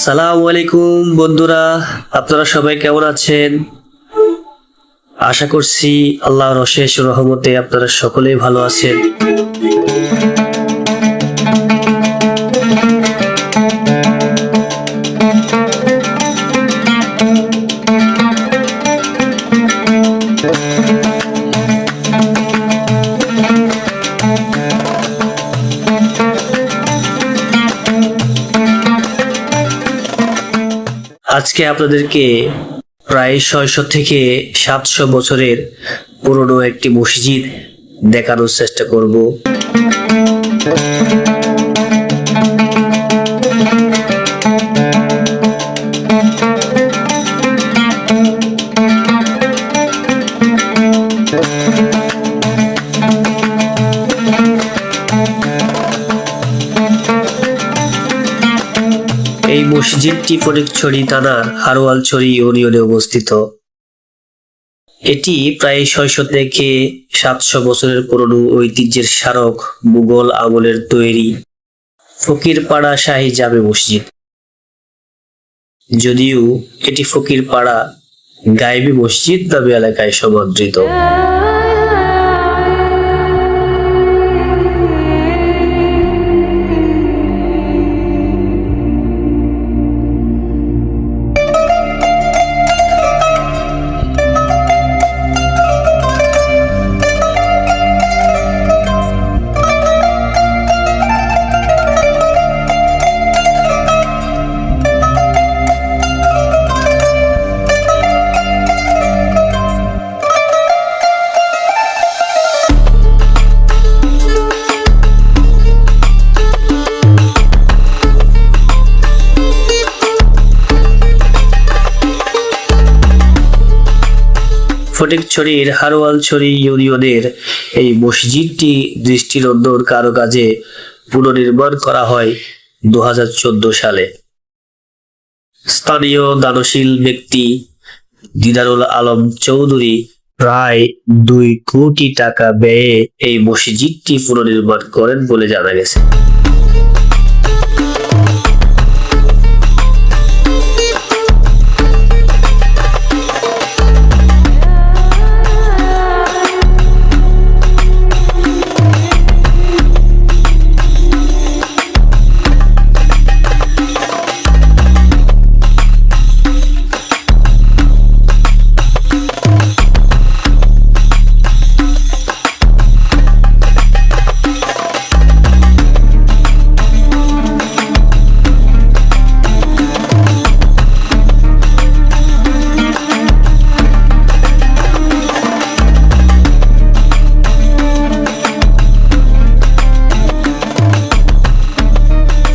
আসসালামু আলাইকুম, বন্ধুরা। আপনারা সবাই কেমন আছেন? আশা করছি আল্লাহর অশেষ রহমতে আপনারা সকলেই ভালো আছেন। আজকে আপনাদেরকে প্রায় ছয়শো থেকে সাতশো বছরের পুরনো একটি মসজিদ দেখানোর চেষ্টা করব। এই মসজিদটি ফটিকছড়ি থানার হারোয়ালছড়ি ইউনিয়নে অবস্থিত। এটি প্রায় ছয়শো থেকে সাতশো বছরের পুরনো ঐতিহ্যের স্মারক মুঘল আমলের তৈরি ফকিরপাড়া শাহী জামে মসজিদ। যদিও এটি ফকিরপাড়া গায়েবী মসজিদ নামে এলাকায় সমাদৃত। ফটিকছড়ির হারোয়ালছড়ি ইউনিয়নের এই মসজিদটি দৃষ্টিনন্দন কারও কাজে পুনর্নির্মাণ করা হয় দু হাজার চোদ্দ সালে। স্থানীয় দানশীল ব্যক্তি দিদারুল আলম চৌধুরী প্রায় দুই কোটি টাকা ব্যয়ে এই মসজিদটি পুনর্নির্মাণ করেন বলে জানা গেছে।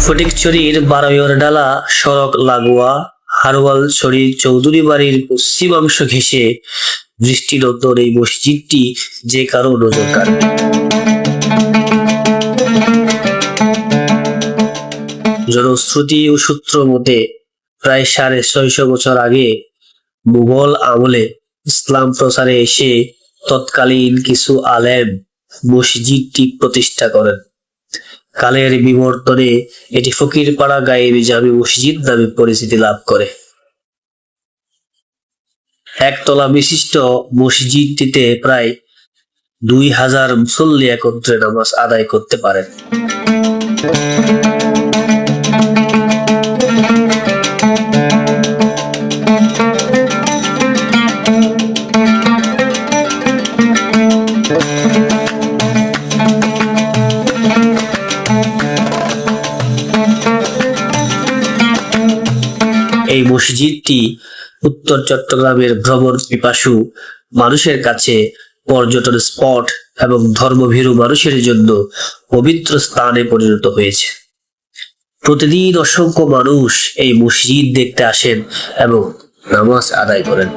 ফটিকছড়ির বারোয়র ডালা, সড়ক লাগোয়া হারওয়াল ছড়ি, চৌধুরী বাড়ির পশ্চিমাংশ ঘেঁষে দৃষ্টিনন্দন এই মসজিদটি যে কারও নজর কাড়বে জনশ্রুতি ও সূত্র মতে প্রায় সাড়ে ছয়শো বছর আগে মুঘল আমলে ইসলাম প্রচারে এসে তৎকালীন কিছু আলেম মসজিদটি প্রতিষ্ঠা করেন। কালের বিবর্তনে এটি ফকিরপাড়া গায়েবি জামি মসজিদ নামে পরিচিতি লাভ করে। একতলা বিশিষ্ট মসজিদটিতে প্রায় দুই হাজার মুসল্লি একত্রে নামাজ আদায় করতে পারেন। এই মসজিদটি উত্তর চট্টগ্রামের ভ্রমণ পিপাসু মানুষের কাছে পর্যটন স্পট এবং ধর্মভীরু মানুষের জন্য পবিত্র স্থানে পরিণত হয়েছে। প্রতিদিন অসংখ্য মানুষ এই মসজিদ দেখতে আসেন এবং নামাজ আদায় করেন।